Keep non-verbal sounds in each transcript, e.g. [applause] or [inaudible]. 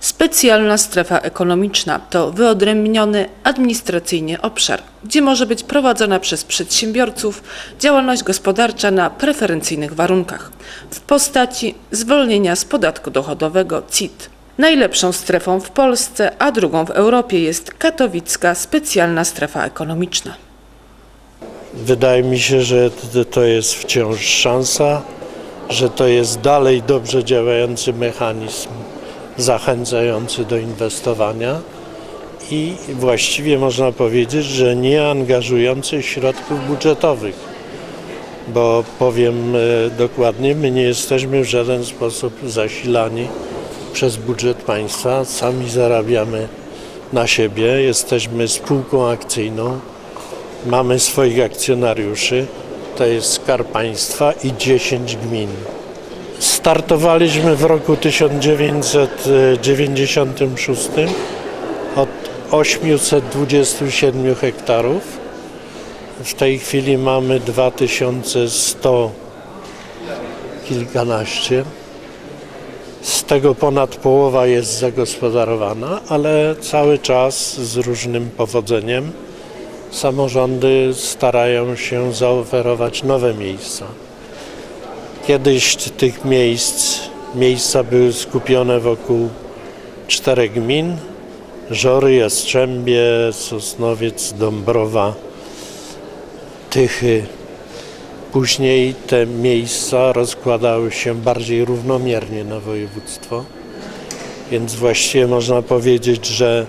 Specjalna strefa ekonomiczna to wyodrębniony administracyjnie obszar, gdzie może być prowadzona przez przedsiębiorców działalność gospodarcza na preferencyjnych warunkach w postaci zwolnienia z podatku dochodowego CIT. Najlepszą strefą w Polsce, a drugą w Europie jest katowicka specjalna strefa ekonomiczna. Wydaje mi się, że to jest wciąż szansa, że to jest dalej dobrze działający mechanizm zachęcający do inwestowania i właściwie można powiedzieć, że nie angażujący środków budżetowych. Bo powiem e, dokładnie, my nie jesteśmy w żaden sposób zasilani przez budżet państwa, sami zarabiamy na siebie, jesteśmy spółką akcyjną, Mamy swoich akcjonariuszy, to jest Skarb Państwa i 10 gmin. Startowaliśmy w roku 1996 od 827 hektarów. W tej chwili mamy 2100 kilkanaście. Z tego ponad połowa jest zagospodarowana, ale cały czas z różnym powodzeniem samorządy starają się zaoferować nowe miejsca. Kiedyś tych miejsc, miejsca były skupione wokół czterech gmin, Żory, Jastrzębie, Sosnowiec, Dąbrowa, Tychy. Później te miejsca rozkładały się bardziej równomiernie na województwo, więc właściwie można powiedzieć, że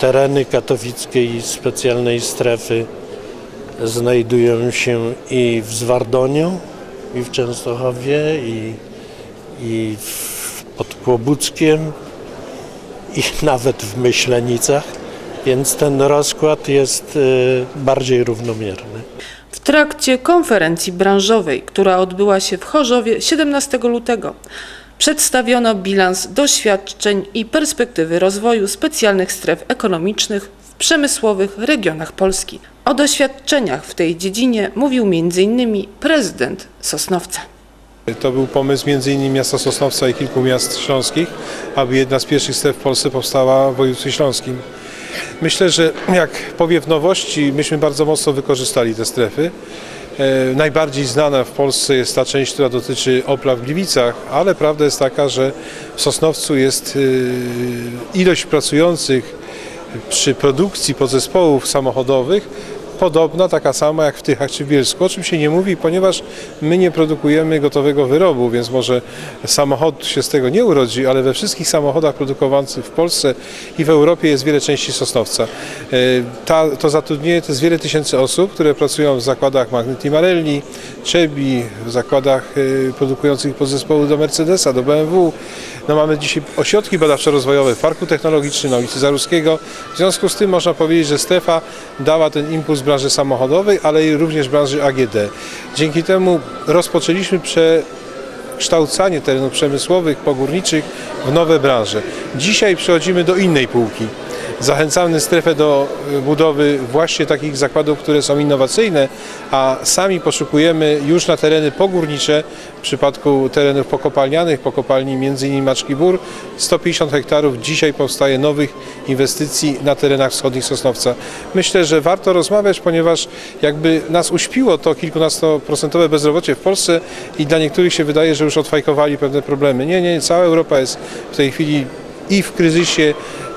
tereny katowickiej specjalnej strefy znajdują się i w Zwardoniu, i w Częstochowie, i, i w, pod Kłobuckiem, i [laughs] nawet w Myślenicach, więc ten rozkład jest y, bardziej równomierny. W trakcie konferencji branżowej, która odbyła się w Chorzowie 17 lutego, przedstawiono bilans doświadczeń i perspektywy rozwoju specjalnych stref ekonomicznych przemysłowych regionach Polski. O doświadczeniach w tej dziedzinie mówił m.in. prezydent Sosnowca. To był pomysł m.in. miasta Sosnowca i kilku miast śląskich, aby jedna z pierwszych stref w Polsce powstała w województwie śląskim. Myślę, że jak powiew nowości, myśmy bardzo mocno wykorzystali te strefy. E, najbardziej znana w Polsce jest ta część, która dotyczy Opla w Gliwicach, ale prawda jest taka, że w Sosnowcu jest e, ilość pracujących przy produkcji podzespołów samochodowych podobna, taka sama jak w Tychach czy w Bielsku, o czym się nie mówi, ponieważ my nie produkujemy gotowego wyrobu, więc może samochód się z tego nie urodzi, ale we wszystkich samochodach produkowanych w Polsce i w Europie jest wiele części Sosnowca. E, Ta, to zatrudnienie to jest wiele tysięcy osób, które pracują w zakładach Magneti Marelli, Czebi, w zakładach e, produkujących podzespoły do Mercedesa, do BMW. No mamy dzisiaj ośrodki badawczo-rozwojowe w Parku Technologicznym na ulicy Zaruskiego. W związku z tym można powiedzieć, że strefa dała ten impuls branży samochodowej, ale również branży AGD. Dzięki temu rozpoczęliśmy przekształcanie terenów przemysłowych, pogórniczych w nowe branże. Dzisiaj przechodzimy do innej półki. Zachęcamy strefę do y, budowy właśnie takich zakładów, które są innowacyjne, a sami poszukujemy już na tereny pogórnicze, w przypadku terenów pokopalnianych, pokopalni m.in. Maczki Bór, 150 hektarów dzisiaj powstaje nowych inwestycji na terenach wschodnich Sosnowca. Myślę, że warto rozmawiać, ponieważ jakby nas uśpiło to kilkunastoprocentowe bezrobocie w Polsce i dla niektórych się wydaje, że już odfajkowali pewne problemy. Nie, nie, cała Europa jest w tej chwili i w kryzysie,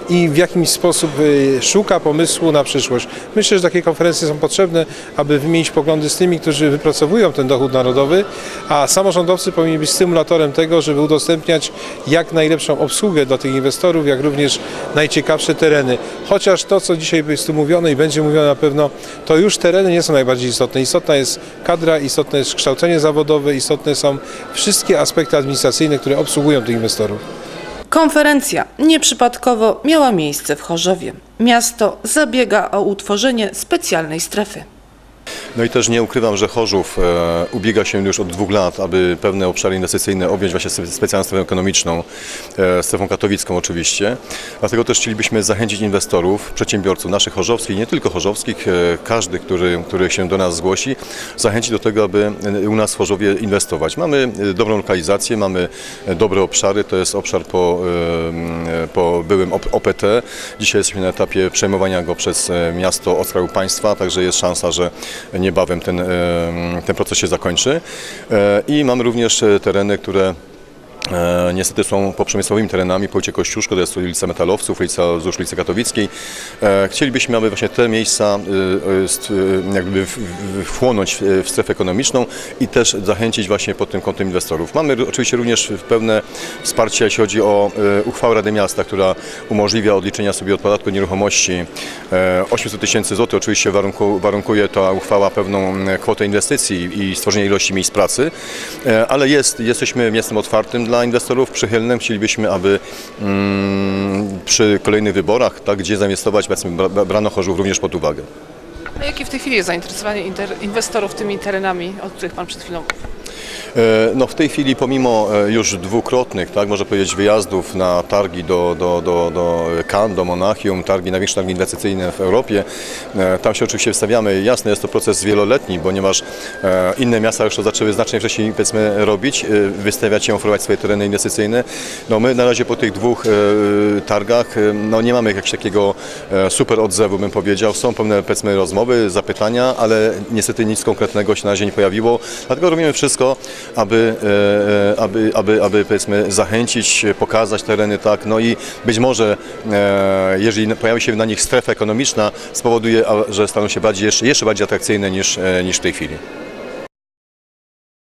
i w jakimś sposób y, szuka pomysłu na przyszłość. Myślę, że takie konferencje są potrzebne, aby wymienić poglądy z tymi, którzy wypracowują ten dochód narodowy, a samorządowcy powinni być stymulatorem tego, żeby udostępniać jak najlepszą obsługę dla tych inwestorów, jak również najciekawsze tereny. Chociaż to, co dzisiaj jest tu mówione i będzie mówione na pewno, to już tereny nie są najbardziej istotne. Istotna jest kadra, istotne jest kształcenie zawodowe, istotne są wszystkie aspekty administracyjne, które obsługują tych inwestorów. Konferencja nieprzypadkowo miała miejsce w Chorzowie. Miasto zabiega o utworzenie specjalnej strefy. No i też nie ukrywam, że Chorzów e, ubiega się już od dwóch lat, aby pewne obszary inwestycyjne objąć właśnie spe- specjalną strefą ekonomiczną, e, strefą katowicką oczywiście. Dlatego też chcielibyśmy zachęcić inwestorów, przedsiębiorców naszych chorzowskich, nie tylko chorzowskich, e, każdy, który, który się do nas zgłosi, zachęcić do tego, aby e, u nas w Chorzowie inwestować. Mamy e, dobrą lokalizację, mamy e, dobre obszary, to jest obszar po, e, po byłym OP- OPT. Dzisiaj jesteśmy na etapie przejmowania go przez miasto od Państwa, także jest szansa, że niebawem ten, ten proces się zakończy. E, I mamy również e, tereny, które niestety są poprzemysłowymi terenami po ulicy Kościuszko, to jest ulica Metalowców, ulica wzdłuż ulicy Katowickiej. E, chcielibyśmy, aby właśnie te miejsca e, e, e, jakby wchłonąć w strefę ekonomiczną i też zachęcić właśnie pod tym kątem inwestorów. Mamy oczywiście również pełne wsparcie, jeśli chodzi o e, uchwałę Rady Miasta, która umożliwia odliczenia sobie od podatku nieruchomości e, 800 tysięcy złotych. Oczywiście warunku, warunkuje ta uchwała pewną e, kwotę inwestycji i stworzenie ilości miejsc pracy, E, ale jest, jesteśmy miastem otwartym dla inwestorów, przychylnym. Chcielibyśmy, aby mm, przy kolejnych wyborach, tak, gdzie zainwestować, brano Chorzów również pod uwagę. A jakie w tej chwili jest zainteresowanie inter- inwestorów tymi terenami, o których Pan przed chwilą mówił? E, No w tej chwili pomimo e, już dwukrotnych, tak można powiedzieć, wyjazdów na targi do, do, do, do Cannes, do Monachium, targi, największe targi inwestycyjne w Europie, e, tam się oczywiście wystawiamy. Jasne, jest to proces wieloletni, ponieważ inne miasta już to zaczęły znacznie wcześniej powiedzmy robić, wystawiać się, oferować swoje tereny inwestycyjne. No my na razie po tych dwóch targach no nie mamy jakiegoś takiego super odzewu, bym powiedział. Są pewne powiedzmy rozmowy, zapytania, ale niestety nic konkretnego się na razie nie pojawiło. Dlatego robimy wszystko, aby, e, e, aby, aby, aby powiedzmy zachęcić, e, pokazać tereny, tak, no i być może jeżeli pojawi się na nich strefa ekonomiczna, spowoduje, że staną się bardziej, jeszcze, jeszcze bardziej atrakcyjne niż, niż w tej chwili.